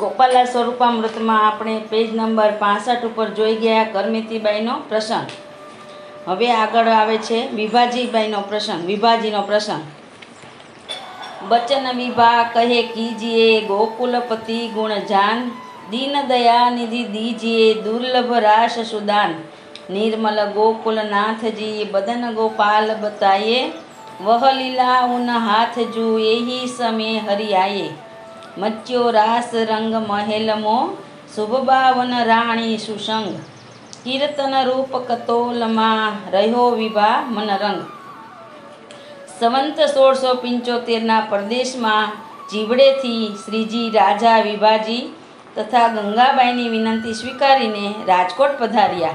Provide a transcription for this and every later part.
ગોપાલા સ્વરૂપામૃતમાં આપણે page number પાસઠ ઉપર જોઈ ગયા કરમિતીબાઈનો પ્રસંગ. હવે આગળ આવે છે વિભાજીબાઈનો પ્રસંગ, વિભાજીનો પ્રસંગ. બચન વિભા કહે કીજીએ, ગોકુલપતિ ગુણ જાન, દીન દયા નિધિ દીજીએ, દુર્લભ રાસ સુદાન. નિર્મલ ગોકુલનાથજી બદન ગોપાલ બતાયે વહ લીલા ઉન હાથ જુ એહી સમે હરિયાયે. મચ્યો રાસ રંગ મહેલમો શુભબાવન રાણી સુસંગ. કીર્તન રૂપ કતોલમાં રહ્યો વિભા મનરંગ. સંવંત સોળસો પંચોતેરના પ્રદેશમાં જીવડેથી શ્રીજી રાજા વિભાજી તથા ગંગાબાઈની વિનંતી સ્વીકારીને રાજકોટ પધાર્યા.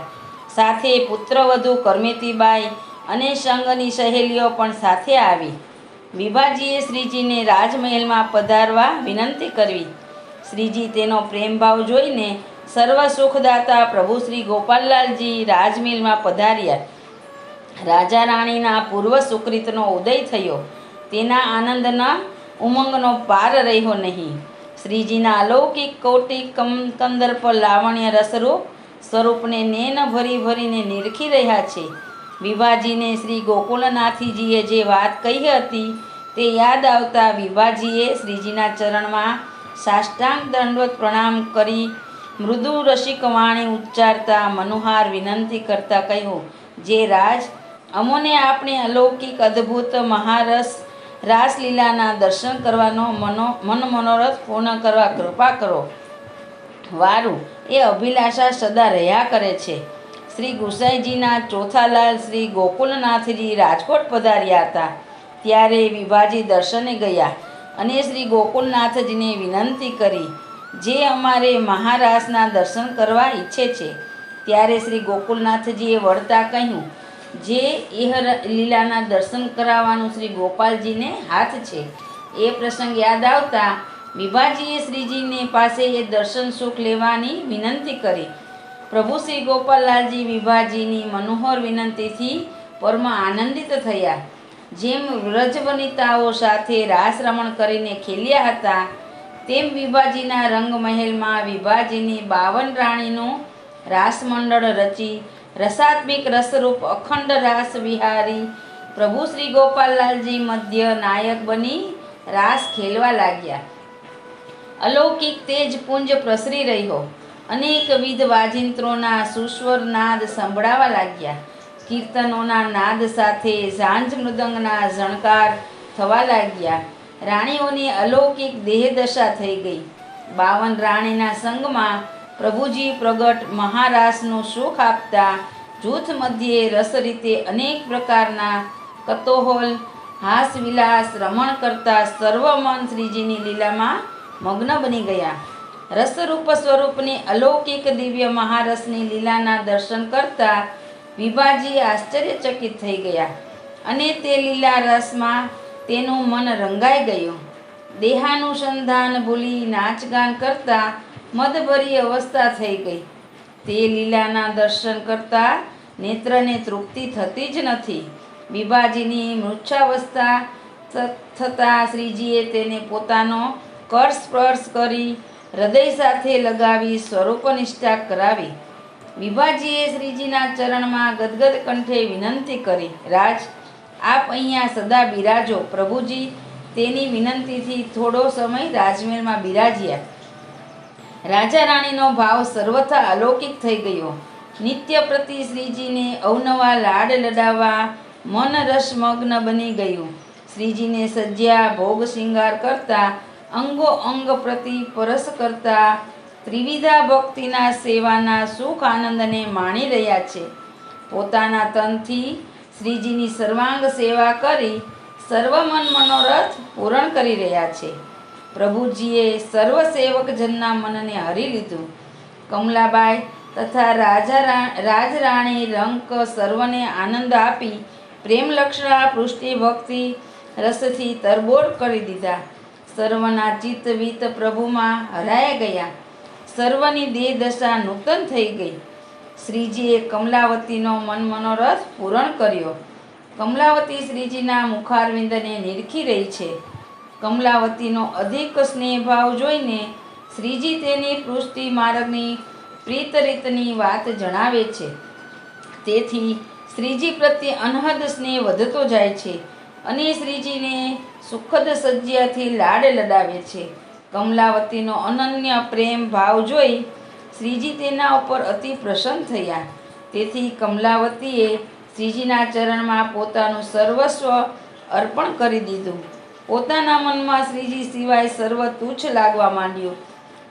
સાથે પુત્રવધુ કરમેતીબાઈ અને સંઘની સહેલીઓ પણ સાથે આવી. વિભાજીએ શ્રીજીને રાજમહેલમાં પધારવા વિનંતી કરવી શ્રીજી તેનો પ્રેમભાવ જોઈને સર્વ સુખદાતા પ્રભુ શ્રી ગોપાલલાલજી રાજમહેલમાં પધાર્યા. રાજા રાણીના પૂર્વ સુકૃતનો ઉદય થયો. તેના આનંદના ઉમંગનો પાર રહ્યો નહીં. શ્રીજીના અલૌકિક કૌટિક કમ પર લાવણ્ય રસરૂપ સ્વરૂપને નેન ભરી ભરીને નિરખી રહ્યા છે. વિભાજીને શ્રી ગોકુલનાથજીએ જે વાત કહી હતી તે યાદ આવતા વિભાજીએ શ્રીજીના ચરણમાં સાષ્ટાંગ દંડવત પ્રણામ કરી મૃદુ રસિક વાણી ઉચ્ચારતા મનોહાર વિનંતી કરતા કહ્યું, જે રાજ, અમોને આપણે અલૌકિક, અદ્ભુત, મહારસ, રાસલીલાના દર્શન કરવાનો મનો, મન મનોરથ પૂર્ણ કરવા કૃપા કરો. વારું, એ અભિલાષા સદા રહ્યા કરે છે. શ્રી ગુસાઈજીના ચોથાલાલ શ્રી ગોકુલનાથજી રાજકોટ પધાર્યા હતા. ત્યારે વિભાજી દર્શને ગયા અને શ્રી ગોકુલનાથજીને વિનંતી કરી, જે અમારે મહારાજના દર્શન કરવા ઈચ્છે છે, ત્યારે શ્રી ગોકુલનાથજીએ વળતા કહ્યું, જે ઇહ લીલાના દર્શન કરાવવાનું શ્રી ગોપાલજીને હાથ છે, એ પ્રસંગ યાદ આવતા વિભાજીએ શ્રીજીને પાસે એ દર્શન સુખ લેવાની વિનંતી કરી. પ્રભુ શ્રી ગોપાલલાલજી વિભાજીની મનોહર વિનંતીથી પરમ આનંદિત થયા. જેમ વ્રજવનિતાઓ સાથે રાસ રમણ કરીને ખેલ્યા હતા, તેમ વિભાજીના રંગમહેલમાં વિભાજીની બાવન રાણીનું રાસમંડળ રચી રસાત્મિક રસરૂપ અખંડ રાસ વિહારી પ્રભુ શ્રી ગોપાલલાલજી મધ્ય નાયક બની રાસ ખેલવા લાગ્યા. અલૌકિક તેજ પુંજ પ્રસરી રહ્યો. અનેકવિધ વાજિંત્રોના સુસ્વર નાદ સંભળાવા લાગ્યા. કીર્તનોના નાદ સાથે ઝાંઝ મૃદંગના ઝણકાર થવા લાગ્યા. રાણીઓની અલૌકિક દેહદશા થઈ ગઈ. બાવન રાણીના સંગમાં પ્રભુજી પ્રગટ મહારાસનું સુખ આપતા જૂથ મધ્યે રસ રીતે અનેક પ્રકારના કતોહોલ, હાસવિલાસ, રમણ કરતા સર્વમન શ્રીજીની લીલામાં મગ્ન બની ગયા. રસરૂપ સ્વરૂપની અલૌકિક દિવ્ય મહારસની લીલાના દર્શન કરતા વિભાજી આશ્ચર્યચકિત થઈ ગયા. અને તે લીલા રસમાં તેનું મન રંગાઈ ગયું. દેહાનુસંધાન ભૂલી નાચગાન કરતા મદભરી અવસ્થા થઈ ગઈ. તે લીલાના દર્શન કરતા નેત્રને તૃપ્તિ થતી જ નથી. વિભાજીની મૃચ્છાવસ્થા થતાં શ્રીજીએ તેને પોતાનો કર સ્પર્શ કરી હૃદય સાથે લગાવી સ્વરૂપનિષ્ઠા કરાવી. વિભાજીએ શ્રીજીના ચરણમાં ગદગદ કંઠે વિનંતી કરી, રાજ, આપ અહીંયા સદા બિરાજો, પ્રભુજી. તેની વિનંતીથી થોડો સમય રાજમહેલમાં બિરાજ્યા. રાજા રાણીનો ભાવ સર્વથા અલૌકિક થઈ ગયો. નિત્ય પ્રતિ શ્રીજીને અવનવા લાડ લડાવવા મન રસમગ્ન બની ગયું. શ્રીજીને સજ્યા ભોગ શિંગાર કરતા અંગો અંગ પ્રતિ પરસ કરતા ત્રિવિધા ભક્તિના સેવાના સુખ આનંદને માણી રહ્યા છે. પોતાના તનથી શ્રીજીની સર્વાંગ સેવા કરી સર્વ મન મનોરથ પૂરણ કરી રહ્યા છે. પ્રભુજીએ સર્વ સેવકજનના મનને હરી લીધું. કમલાબાઈ તથા રાજા રાજરાણી રંક સર્વને આનંદ આપી પ્રેમલક્ષણા પૃષ્ટિ ભક્તિ રસથી તરબોળ કરી દીધા. સર્વના ચિત્તવિત પ્રભુમાં હરાયા ગયા. સર્વની દેહ દશા નૂતન થઈ ગઈ. શ્રીજીએ કમલાવતીનો મન મનોરથ પૂરણ કર્યો. કમલાવતી શ્રીજીના મુખારવિંદને નિરખી રહી છે. કમલાવતીનો અધિક સ્નેહભાવ જોઈને શ્રીજી તેની પૃષ્ટિ માર્ગની પ્રીત રીતની વાત જણાવે છે. તેથી શ્રીજી પ્રત્યે અનહદ સ્નેહ વધતો જાય છે. અને શ્રીજીને સુખદ સજ્જાથી લાડ લડાવે છે. કમલાવતીનો અનન્ય પ્રેમ ભાવ જોઈ શ્રીજી તેના ઉપર અતિ પ્રસન્ન થયા. તેથી કમલાવતીએ શ્રીજીના ચરણમાં પોતાનું સર્વસ્વ અર્પણ કરી દીધું. પોતાના મનમાં શ્રીજી સિવાય સર્વ તુચ્છ લાગવા માંડ્યું.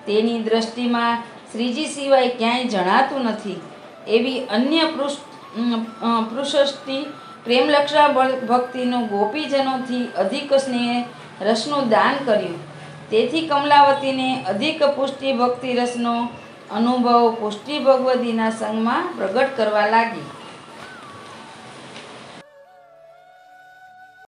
તેની દ્રષ્ટિમાં શ્રીજી સિવાય ક્યાંય જણાતું નથી. એવી અન્ય પૃષ્ઠ પૃષ્ઠી પ્રેમલક્ષા ભક્તિનું ગોપીજનોથી અધિક સ્નેહ રસનું દાન કર્યું. તેથી કમલાવતીને અધિક પુષ્ટિ ભક્તિ રસનો અનુભવ પુષ્ટિ ભગવતીના સંગમાં પ્રગટ કરવા લાગી.